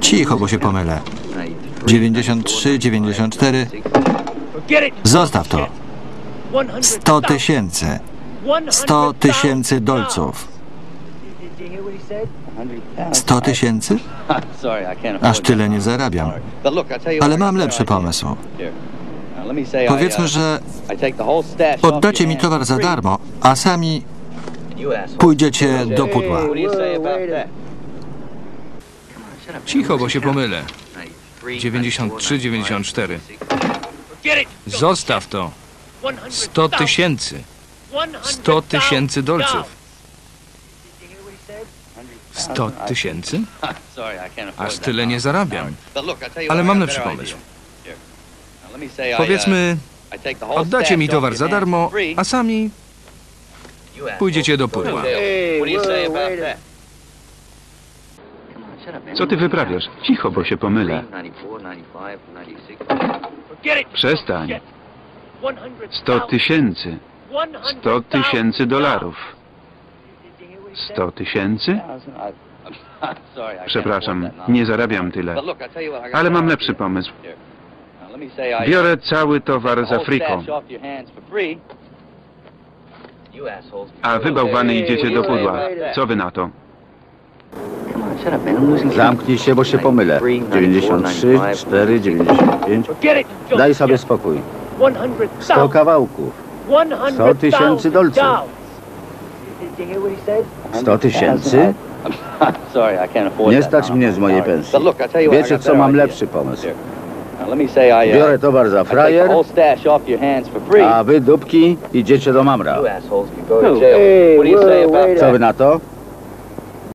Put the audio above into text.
Cicho, bo się pomylę. 93, 94. Zostaw to. 100 tysięcy. 100 tysięcy dolców. 100 tysięcy? Aż tyle nie zarabiam. Ale mam lepszy pomysł. Powiedzmy, że oddacie mi towar za darmo, a sami pójdziecie do pudła. Cicho, bo się pomylę. 93, 94. Zostaw to. 100 tysięcy. 100 tysięcy dolców. 100 tysięcy? Aż tyle nie zarabiam. Ale mam lepszy pomysł. Powiedzmy, oddacie mi towar za darmo, a sami pójdziecie do pudła. Co ty wyprawiasz? Cicho, bo się pomylę. Przestań. 100 tysięcy. 100 tysięcy dolarów. 100 tysięcy? Przepraszam, nie zarabiam tyle. Ale mam lepszy pomysł. Biorę cały towar z Afriką, a wy bałwany idziecie do pudła. Co wy na to? Zamknij się, bo się pomylę. 93, 4, 95. Daj sobie spokój. 100 kawałków. 100 tysięcy dolców. 100 tysięcy? Nie stać mnie z mojej pensji. Wiecie co, mam lepszy pomysł. Biorę towar za frajer, a wy dupki idziecie do mamra. Co wy na to?